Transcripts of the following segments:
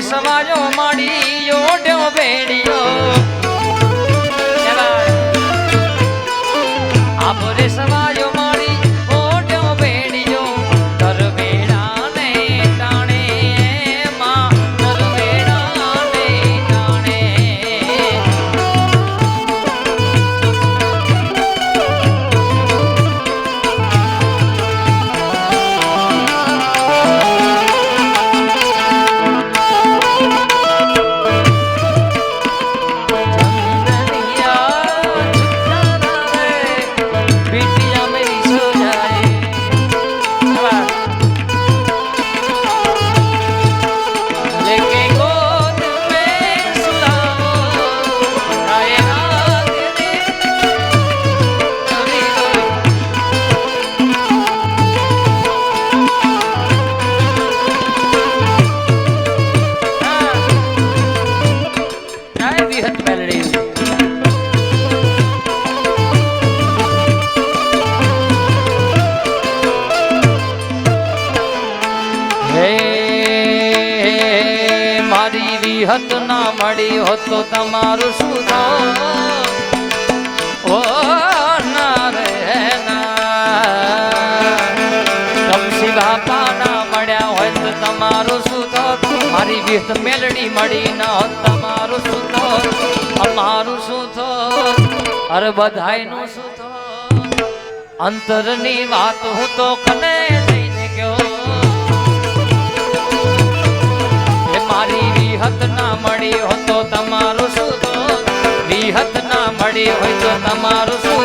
સમાજો માડી ઓઢ્યો ભેડિયો વિહત ના મળી હોત તો તમારું શું? ઓ ના રે ના બાપા ના મળ્યા હોય તો તમારું શું થાત? મારી વિહત મેલડી મળી ના હોત તમારું શું થાત? અમારું શું થાત? અરે બધાયનું શું થાત? અંતરની વાત હું તો કને મળી હોય તો તમારું શું વિહત ના મળી હોય તો તમારું શું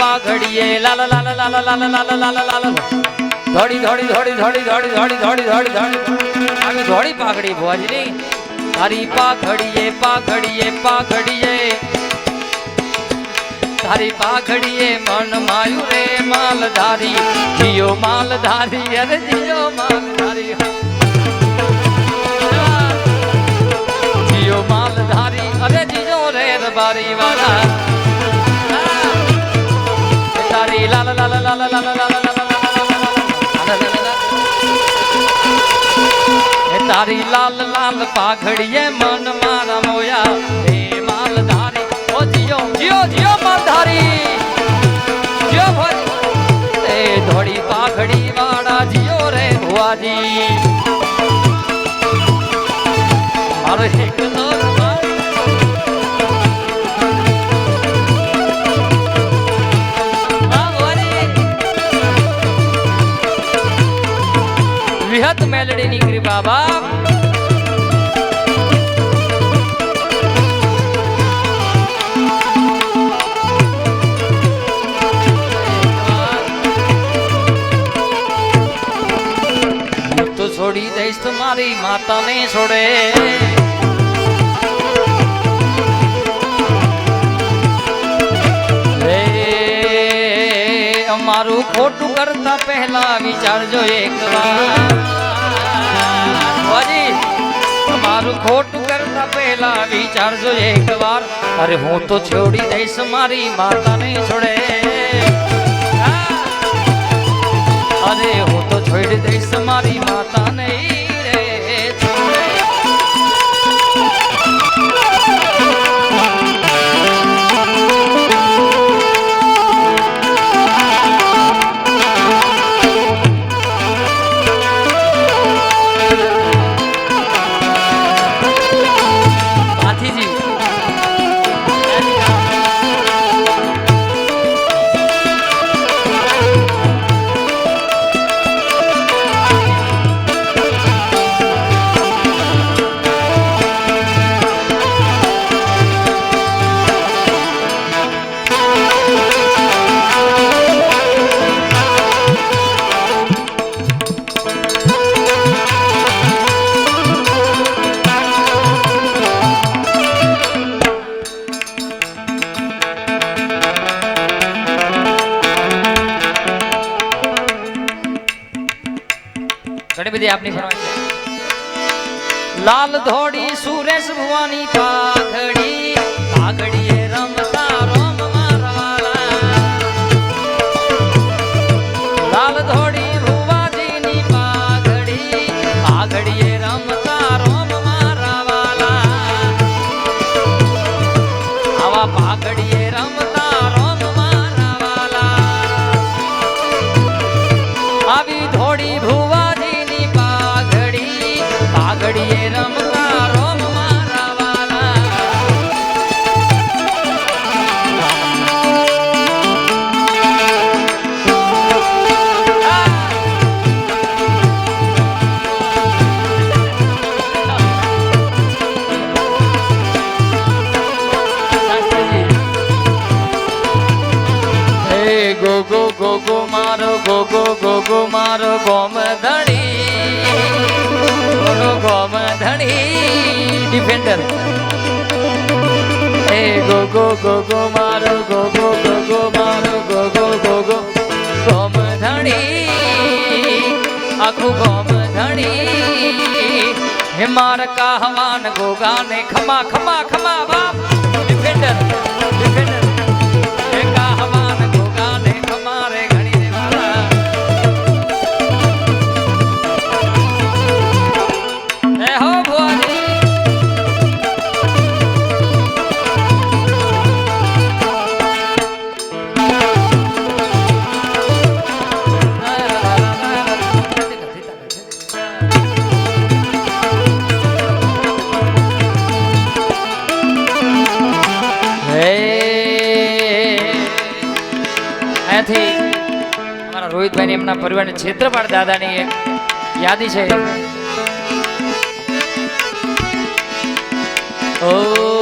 પાઘડીએ લાલ લાલ લાલ લાલ લાલ લાલ લાલ ધોડી ધોડી ધોડી ધોડી ધોડી ધોડી ધોડી ધોડી ધોડી આવી ધોડી પાઘડી ભોજની તારી પાઘડીએ પાઘડીએ પાઘડીએ. તારી પાઘડીએ મન માયું રે માલધારી. જીયો માલધારી, અરે જીયો માલધારી. જીયો માલધારી, અરે જીજો રે રબારી વાળા તારી લાલ લાલ પાઘડીએ મન મારા મોયા. હે માલ ધારી. ઓ જીઓ જીઓ જીઓ માલ ધારી. જીઓ ભાઈ. મારો એક વિહત મેલડીની કૃપા બાપ. છોડી દઈશ મારી માતાને છોડે. અમારું ખોટું કરતા પહેલા વિચારજો એક વાર. ભુવાજી, તમારું ખોટું કરતા પહેલા વિચારજો એક વાર. અરે હું તો છોડી દઈશ મારી માતાને છોડે. હા. અરે હું તો છોડી દઈશ મારી માતા રે આપની ફરમાઈશ લાલ ધોડી સુરેશ ભુવાની તા મારો ગોગો ગોગો મારો ગોમ ધણી ગોમ ધણી ડિફેન્ડર એ ગોગો ગોગો મારો ગોગો ગોગો મારો ગોગો ગોગો ગોમ ધણી આખું ગોમ ધણી હે માર કાહવાન ગોગાને ખમા ખમા ખમા બાપ કર્યું અને ક્ષેત્રપાળ દાદાની યાદી છે. ઓ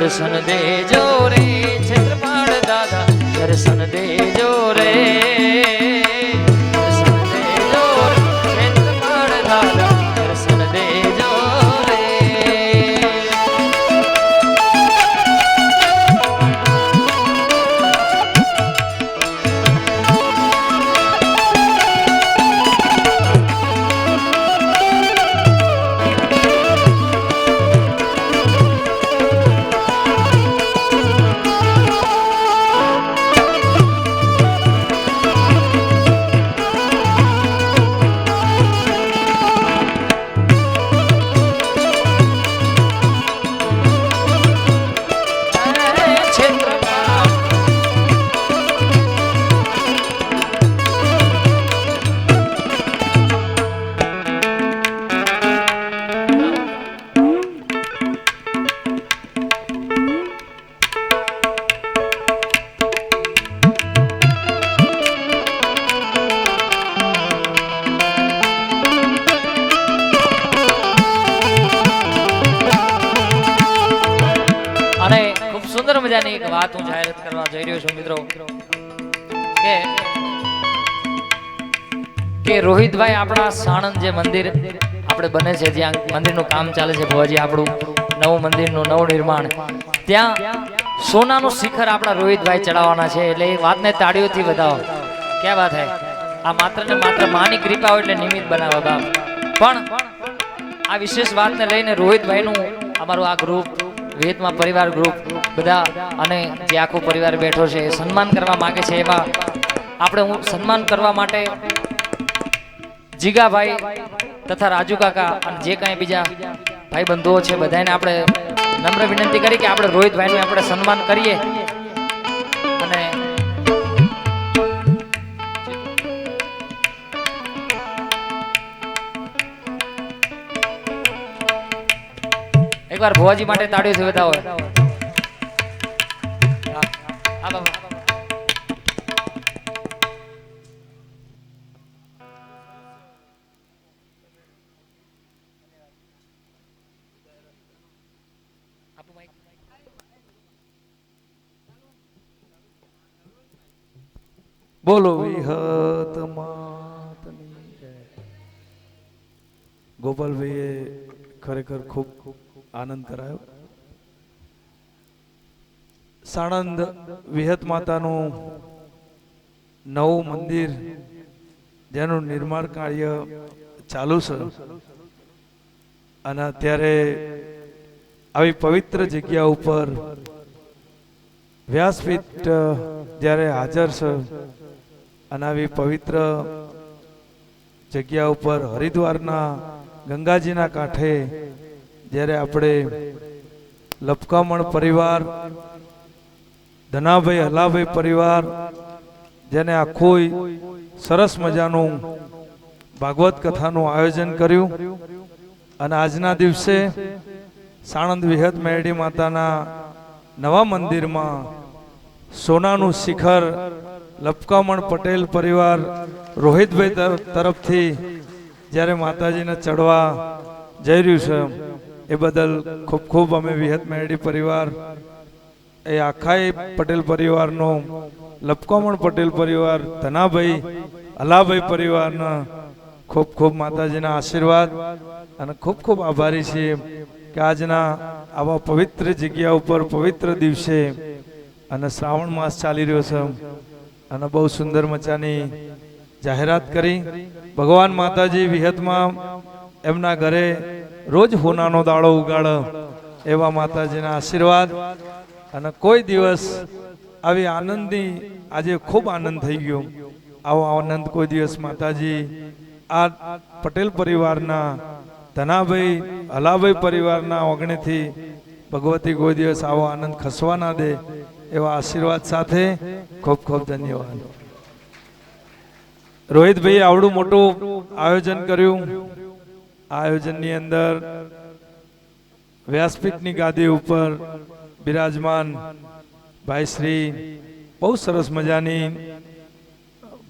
દર્શન દેજો રે છત્રપાળ દાદા દર્શન દેજો રે. વાત હું જાહેરાત કરવા જઈ રહ્યો છું, મિત્રો. કે કે રોહિતભાઈ આપણા સાણંદ જે મંદિર આપણે બને છે, જ્યાં મંદિરનું કામ ચાલે છે ભવાજી, આપણું નવું મંદિરનું નવું નિર્માણ. ત્યાં સોનાનું શિખર આપણા રોહિતભાઈ ચડાવવાના છે, એટલે એ વાતને તાળીઓથી વધાવો. ક્યાં વાત હે? આ માત્ર ને માત્ર માની કૃપા હોય એટલે નિમિત્ત બનાવવા બાપ. પણ આ વિશેષ વાતને લઈને રોહિતભાઈનું અમારું આ ગ્રુપ વેદમાં પરિવાર ગ્રુપ બધા અને જે આખો પરિવાર બેઠો છે, એ સન્માન કરવા માંગે છે એમાં આપણે હું સન્માન કરવા માટે જીગાભાઈ તથા રાજુ કાકા અને જે કાંઈ બીજા ભાઈ બંધુઓ છે, બધાને આપણે નમ્ર વિનંતી કરી કે આપણે રોહિતભાઈનું આપણે સન્માન કરીએ. અને એકવાર ભુવાજી માટે તાળીઓથી વધાવો બોલો. વિહત માતની જય. ગોપાલભાઈએ ખરેખર ખૂબ ખૂબ આનંદ કરાયો. સાણંદ વિહત માતાનું નવું મંદિર, જેનું નિર્માણ કાર્ય ચાલુ છે. અને અત્યારે આવી પવિત્ર જગ્યા ઉપર વ્યાસપીઠ જ્યારે હાજર છે અને આવી પવિત્ર જગ્યા ઉપર હરિદ્વારના ગંગાજીના કાંઠે જ્યારે આપણે લપકામણ પરિવાર ધનાભાઈ હલાભાઈ પરિવાર, જેને આખું સરસ મજાનું ભાગવત કથાનું આયોજન કર્યું. અને આજના દિવસે સાણંદ વિહત મેરડી માતાના નવા મંદિરમાં સોનાનું શિખર લપકામણ પટેલ પરિવાર રોહિતભાઈ તરફથી જ્યારે માતાજીને ચડવા જઈ રહ્યું છે, એ બદલ ખૂબ ખૂબ અમે વિહત મેરડી પરિવાર એ આખાય પટેલ પરિવારનો, લપકોમણ પટેલ પરિવાર, ધનાભાઈ, અલાભાઈ પરિવારના ખૂબ ખૂબ માતાજીના આશીર્વાદ અને ખૂબ ખૂબ આભારી છીએ કે આજના આવા પવિત્ર જગ્યા ઉપર, પવિત્ર દિવસે અને શ્રાવણ માસ ચાલી રહ્યો છે અને બહુ સુંદર મચાની જાહેરાત કરી. ભગવાન માતાજી વિહતમાં એમના ઘરે રોજ હોનાનો દાડો ઉગાડ એવા માતાજીના આશીર્વાદ. અને કોઈ દિવસ આવી આનંદની આજે ખૂબ આનંદ થઈ ગયો. આવો આનંદ કોઈ દિવસ માતાજી, આ પટેલ પરિવારના, ધનાભાઈ હલાભાઈ પરિવારના ઓગણીથી ભગવતી કોઈ દિવસ આવો આનંદ ખસવા ના દે એવા આશીર્વાદ સાથે ખૂબ ખૂબ ધન્યવાદ. રોહિતભાઈ આવડું મોટું આયોજન કર્યું. આ આયોજનની અંદર વ્યાસપીઠની ગાદી ઉપર બિરાજમાન ભાઈ શ્રી, બહુ સરસ મજાની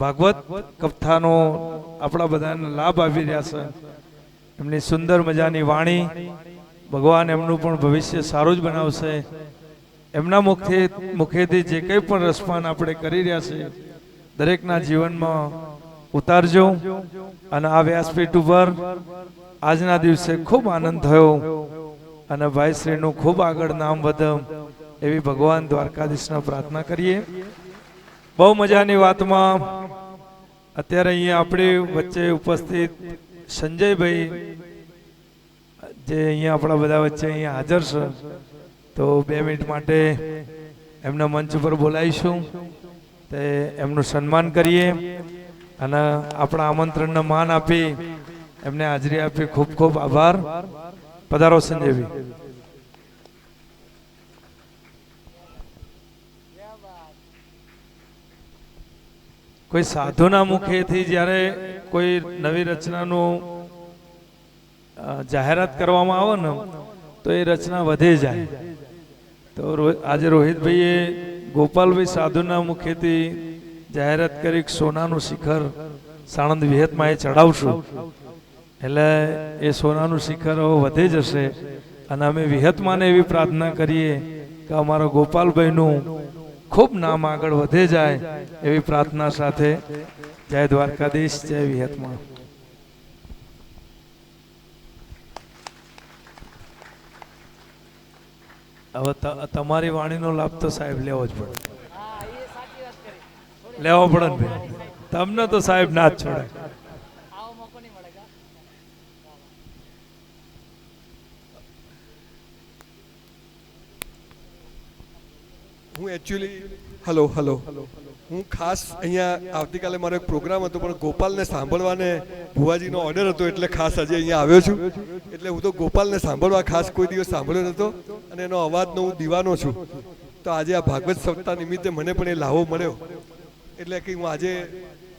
ભાગવત કથાનો આપણા બધાને લાભ આવી રહ્યા છે. એમની સુંદર મજાની વાણી ભગવાન એમનું પણ ભવિષ્ય સારું જ બનાવશે. એમના મુખે, મુખેથી જે કંઈ પણ રસપાન આપણે કરી રહ્યા છે, દરેકના જીવનમાં ઉતારજો અને આ વ્યાસપીઠ ઉપર આજના દિવસે ખૂબ આનંદ થયો. અને ભાઈ શ્રીનું ખૂબ આગળ નામ વધમ એવી ભગવાન દ્વારકાધીશને પ્રાર્થના કરીએ. બહુ મજાની વાતમાં અત્યારે અહીંયા આપણી વચ્ચે ઉપસ્થિત સંજયભાઈ જે અહીંયા આપણા બધા વચ્ચે અહીંયા હાજર છે. તો બે મિનિટ માટે એમના મંચ ઉપર બોલાવીશું તે એમનું સન્માન કરીએ અને આપણા આમંત્રણને માન આપી એમને હાજરી આપી ખૂબ ખૂબ આભાર. પધારો સંજયભાઈ. કોઈ સાધુના મુખેથી જ્યારે કોઈ નવી રચનાનું જાહેરાત કરવામાં આવે ને, તો એ રચના વધે જાય. તો આજે રોહિતભાઈએ ગોપાલભાઈ સાધુના મુખેથી જાહેરાત કરી સોનાનું શિખર સાણંદ વિહતમાં એ ચડાવશું એટલે એ સોનાનું શિખર વધે જશે. અને અમે વિહતમાને એવી પ્રાર્થના કરીએ કે અમારા ગોપાલભાઈનું ખૂબ નામ આગળ વધે જાય એવી પ્રાર્થના સાથે. જય દ્વારકાધીશ, જય વિહતમાં હવે તમારી વાણીનો લાભ તો સાહેબ લેવો જ પડે. લેવો પડે ને તમને તો સાહેબ ના જ છોડે હું એકચ્યુઅલી હલો હલો હું ખાસ અહીંયા આવતીકાલે મારો એક પ્રોગ્રામ હતો, પણ ગોપાલને સાંભળવાને ભુવાજીનો ઓર્ડર હતો, એટલે ખાસ આજે અહીંયા આવ્યો છું. એટલે હું તો ગોપાલને સાંભળવા ખાસ કોઈ દિવસ સાંભળ્યો નહોતો, અને એનો અવાજનો હું દીવાનો છું. તો આજે આ ભાગવત સપ્તાહ નિમિત્તે મને પણ એ લાવો મળ્યો. એટલે કે હું આજે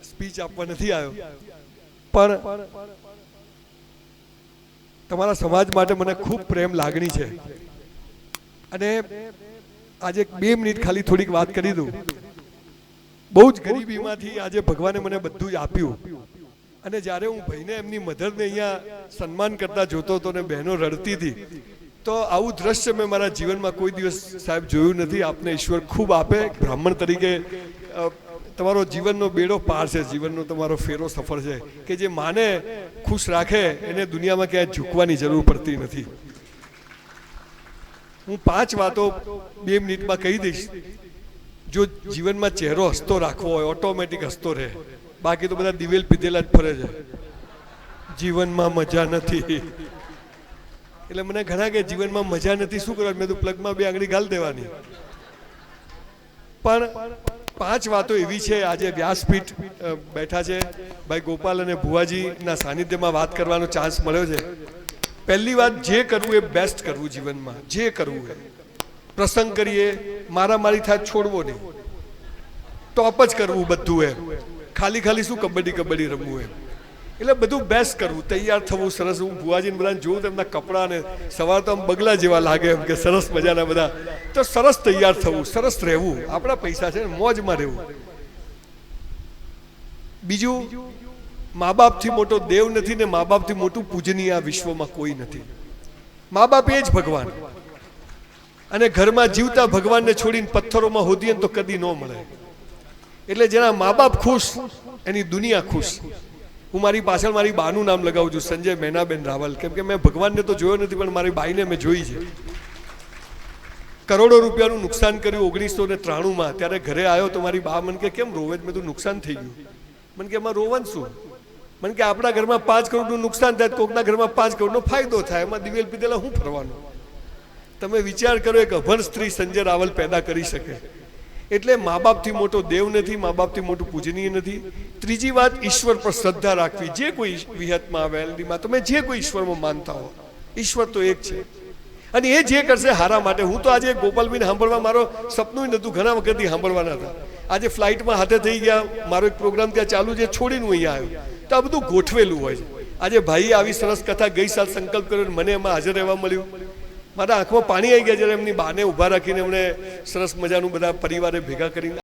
સ્પીચ આપવા નથી આવ્યો. પણ તમારા સમાજ માટે મને ખૂબ પ્રેમ લાગણી છે. અને આજે બે મિનિટ ખાલી થોડીક વાત કરી દઉં. બહુ જ ગરીબીમાંથી આજે ભગવાને મને બધું જ આપ્યું. અને જ્યારે હું ભાઈને એમની મધરને અહીંયા સન્માન કરતા જોતો હતો ને બહેનો રડતી હતી, તો આવું દ્રશ્ય મેં મારા જીવનમાં કોઈ દિવસ સાહેબ જોયું નથી. આપને ઈશ્વર ખૂબ આપે. બ્રાહ્મણ તરીકે તમારો જીવનનો બેડો પાર છે, જીવનનો તમારો ફેરો સફળ છે, કે જે માને ખુશ રાખે, એને દુનિયામાં ક્યાંય ઝૂકવાની જરૂર પડતી નથી. હું પાંચ વાતો બે મિનિટમાં કહી દઈશ. જો જીવનમાં ચહેરો હસતો રાખવો હોય ઓટોમેટિક હસતો રહે. બાકી તો બધા દિવેલ પીધેલા જ ફરે છે. જીવનમાં મજા નથી. એટલે મને ઘણા કે જીવનમાં મજા નથી, શું કરવાનું? મેં તો પ્લગમાં બે આંગળી ગાલ દેવાની. પણ પાંચ વાતો એવી છે, આજે વ્યાસપીઠ બેઠા છે. ભાઈ ગોપાલ અને ભુવાજીના સાનિધ્યમાં વાત કરવાનો ચાન્સ મળ્યો છે. પહેલી વાત જે કરવું એ બેસ્ટ કરવું જીવનમાં. જે કરવું એ. પ્રસંગ કરીએ, મારા મારી થાય છોડવો નહીં. ટોપ જ કરવું બધું એમ ખાલી ખાલી શું કબડ્ડી કબડ્ડી રમવું એમ એટલે બધું બેસ્ટ કરવું. તૈયાર થવું સરસ. હું ભુવાજીને બધાને જોઉં તેમના કપડાં ને સવાર તો આમ બગલા જેવા લાગે એમ કે સરસ મજાના બધા. તો સરસ તૈયાર થવું, સરસ રહેવું. આપણા પૈસા છે મોજમાં રહેવું. બીજું? મા બાપથી મોટો દેવ નથી ને મા બાપથી મોટું પૂજનીય આ વિશ્વમાં કોઈ નથી. મા બાપ એ જ ભગવાન. અને ઘરમાં જીવતા ભગવાનને છોડીને પથ્થરોમાં હોદીએ તો કદી ન મળે. એટલે જેના મા બાપ ખુશ, એની દુનિયા ખુશ. હું મારી પાછળ મારી બાનું નામ લગાવું છું, સંજય મેનાબેન રાવલ. કેમ કે મેં ભગવાનને તો જોયો નથી, પણ મારી બાઈને મેં જોઈ છે. કરોડો રૂપિયાનું નુકસાન કર્યું ઓગણીસો ને ત્રાણુંમાં. ત્યારે ઘરે આવ્યો તો મારી બા મને કે કેમ રોવે? મેં તો નુકસાન થઈ ગયું. મને કે એમાં રોવાનું શું? મને કે આપણા ઘરમાં પાંચ કરોડનું નુકસાન થાય કોકના ઘરમાં પાંચ કરોડનો ફાયદો થાય. એમાં દિવેલ પીધેલા હું ફરવાનું? તમે વિચાર કરો એક અભણ સ્ત્રી સંજય રાવલ પેદા કરી શકે. એટલે મા બાપથી મોટો દેવ નથી, મા બાપથી મોટું પૂજનીય નથી. ત્રીજી વાત, ઈશ્વર પર શ્રદ્ધા રાખવી. જે કોઈ વિહતમાં વેલડીમાં તમે જે કોઈ ઈશ્વરમાં માનતા હો, ઈશ્વર તો એક છે. અને એ જે કરશે હારા માટે. હું તો આજે ગોપાલભાઈને સાંભળવા મારો સપનું નહોતું ઘણા વખતથી સાંભળવાના હતા. આજે ફ્લાઇટમાં હાથે થઈ ગયા. મારો એક પ્રોગ્રામ ત્યાં ચાલુ છે, છોડીને હું અહીંયા આવ્યો. તો આ બધું ગોઠવેલું હોય છે. આજે ભાઈએ આવી સરસ કથા ગઈ સાલ સંકલ્પ કર્યો મને એમાં હાજર રહેવા મળ્યું. મારા આંખમાં પાણી આવી ગયા જ્યારે એમની બાને ઊભા રાખીને એમણે સરસ મજાનું બધા પરિવારે ભેગા કરીને